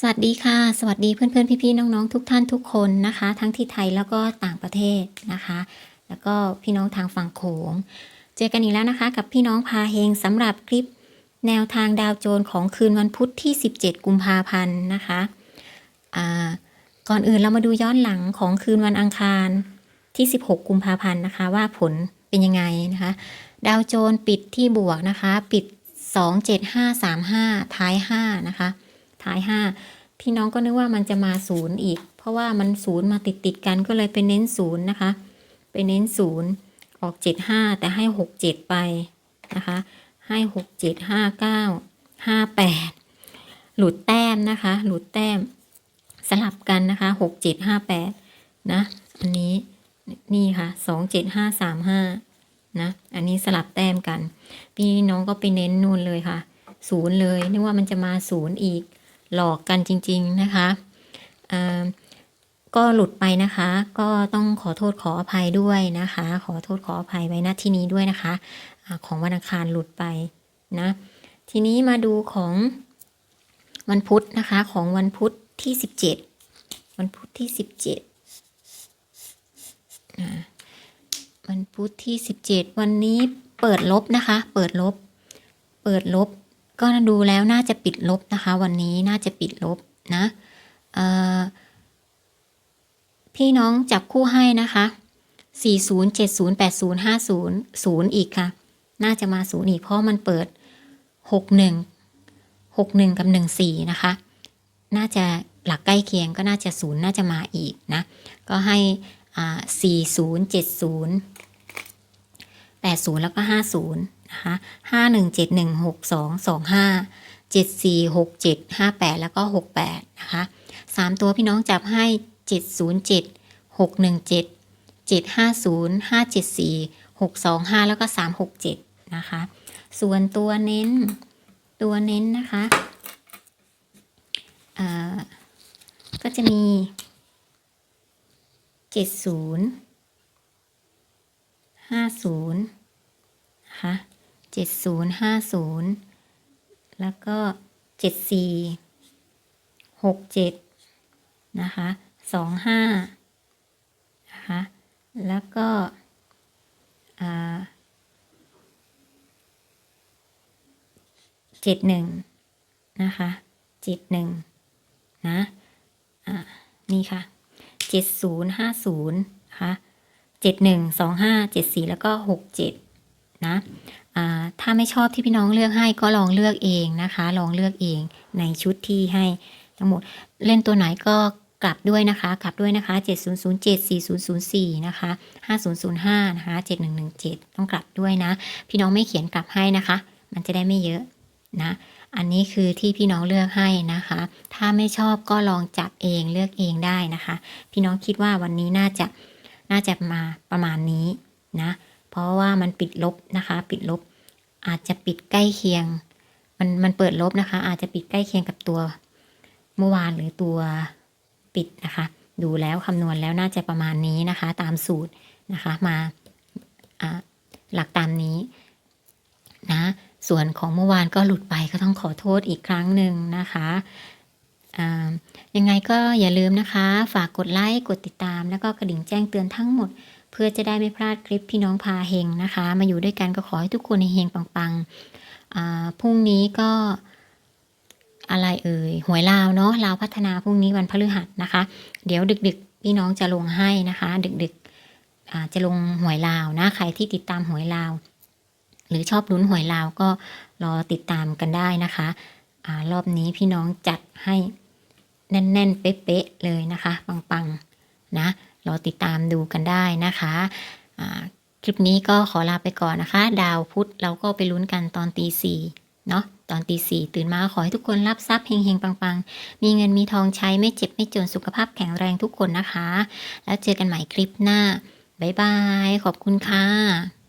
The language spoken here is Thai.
สวัสดีค่ะ สวัสดีเพื่อนๆพี่ๆน้องๆ ทุกท่านทุกคนนะคะ ทั้งที่ไทยแล้วก็ต่างประเทศนะคะ แล้วก็พี่น้องทางฝั่งโขง เจอกันอีกแล้วนะคะกับพี่น้องพาเฮงสำหรับคลิปแนวทางดาวโจรของคืนวันพุธที่ 17 กุมภาพันธ์นะคะอ่าก่อนอื่นเรามาดูย้อนหลังของคืนวันอังคารที่ 16 กุมภาพันธ์นะคะ ว่าผลเป็นยังไงนะคะ ดาวโจรปิดที่บวกนะคะ ปิด 27535 ท้าย 5 นะคะ ท้าย 5 พี่น้องก็นึกว่ามันจะมาศูนย์อีก เพราะว่ามันศูนย์มาติดติดกันก็เลยไปเน้นศูนย์นะคะไปเน้นศูนย์ออก 75 แต่ให้ 67 ไปนะคะให้ 67 59 58 หลุดแต้มนะคะ หลุดแต้มสลับกันนะคะ 67 58 นะ อันนี้นี่ค่ะ 27535 นะ อันนี้สลับแต้มกัน พี่น้องก็ไปเน้นนู่นเลยค่ะ ศูนย์เลย นึกว่ามันจะมาศูนย์อีก หลอกกันจริง ๆ นะคะก็หลุดไปนะคะ ก็ต้องขอโทษขออภัยด้วยนะคะ ขอโทษขออภัยไว้ณที่นี้ด้วยนะคะอาของวันอังคารหลุดไปนะ ทีนี้มาดูของวันพุธนะคะ ของวันพุธที่17วันพุธที่17อ่าวันพุธที่17วันนี้เปิดลบนะคะ เปิดลบ เปิดลบ ก็ดูแล้วน่าจะปิดลบนะคะ วันนี้น่าจะปิดลบนะพี่น้องจับคู่ให้นะคะ 40 70 80 50 0 อีกค่ะ น่าจะมา 0 อีกเพราะมันเปิด 61 61 กับ 14 นะคะ น่าจะหลักใกล้เคียงก็น่าจะ 0 น่าจะมาอีกนะ ก็ให้อ่า40 70 80 แล้วก็ 50 นะคะห้าหนึ่งเจ็ดหนึ่งหกสองสองห้าเจ็ดสี่หกเจ็ดห้าแปดแล้วก็หกแปดนะคะสามตัวพี่น้องจับให้เจ็ดศูนย์เจ็ดหกหนึ่งเจ็ดเจ็ดห้าศูนย์ห้าเจ็ดสี่หกสองห้าแล้วก็สามหกเจ็ดนะคะ ส่วนตัวเน้นตัวเน้นนะคะก็จะมีเจ็ดศูนย์ห้าศูนย์นะคะ เจ็ดศูนย์ห้าศูนย์แล้วก็เจ็ดสี่หกเจ็ดนะคะสองห้านะคะ แล้วก็เจ็ดหนึ่งนะคะเจ็ดหนึ่งนะอ่านี่ค่ะเจ็ดศูนย์ห้าศูนย์นะคะเจ็ดหนึ่งสองห้าเจ็ดสี่แล้วก็หกเจ็ดนะ ถ้าไม่ชอบที่พี่น้องเลือกให้ก็ลองเลือกเองนะคะ ลองเลือกเองในชุดที่ให้ทั้งหมดเล่นตัวไหนก็กลับด้วยนะคะ กลับด้วยนะคะ 7007 4004 นะคะ 5005 นะคะ 7117 ต้องกลับด้วยนะ พี่น้องไม่เขียนกลับให้นะคะ มันจะได้ไม่เยอะนะ อันนี้คือที่พี่น้องเลือกให้นะคะ ถ้าไม่ชอบก็ลองจับเองเลือกเองได้นะคะ พี่น้องคิดว่าวันนี้น่าจะน่าจะมาประมาณนี้นะ เพราะว่ามันปิดลบนะคะ ปิดลบ อาจจะปิดใกล้เคียง มันมันเปิดลบนะคะ อาจจะปิดใกล้เคียงกับตัว เมื่อวานหรือตัวปิดนะคะ ดูแล้วคำนวณแล้วน่าจะประมาณนี้นะคะ ตามสูตรนะคะมาหลักตามนี้นะส่วนของเมื่อวานก็หลุดไปก็ต้องขอโทษอีกครั้งหนึ่งนะคะยังไงก็อย่าลืมนะคะ ฝากกดไลค์ กดติดตาม แล้วก็กระดิ่งแจ้งเตือนทั้งหมด เพื่อจะได้ไม่พลาดคลิปพี่น้องพาเฮงนะคะ มาอยู่ด้วยกันก็ขอให้ทุกคนเฮงปังๆพรุ่งนี้ก็อะไรเอ่ยหวยลาวเนาะลาวพัฒนาพรุ่งนี้วันพฤหัสนะคะ เดี๋ยวดึกๆ พี่น้องจะลงให้นะคะ ดึกๆจะลงหวยลาวนะใครที่ติดตามหวยลาว หรือชอบลุ้นหวยลาวก็รอติดตามกันได้นะคะอรอบนี้พี่น้องจัดให้แน่นๆ เป๊ะๆเลยนะคะ ปังๆนะ รอติดตามดูกันได้นะคะคลิปนี้ก็ขอลาไปก่อนนะคะ ดาวพุธเราก็ไปลุ้นกันตอนตีสี่เนาะตอนตีสี่ตื่นมาขอให้ทุกคนรับทรัพย์เฮงๆ ปังๆ มีเงินมีทองใช้ไม่เจ็บไม่จนสุขภาพแข็งแรงทุกคนนะคะ แล้วเจอกันใหม่คลิปหน้า บ๊ายบาย ขอบคุณค่ะ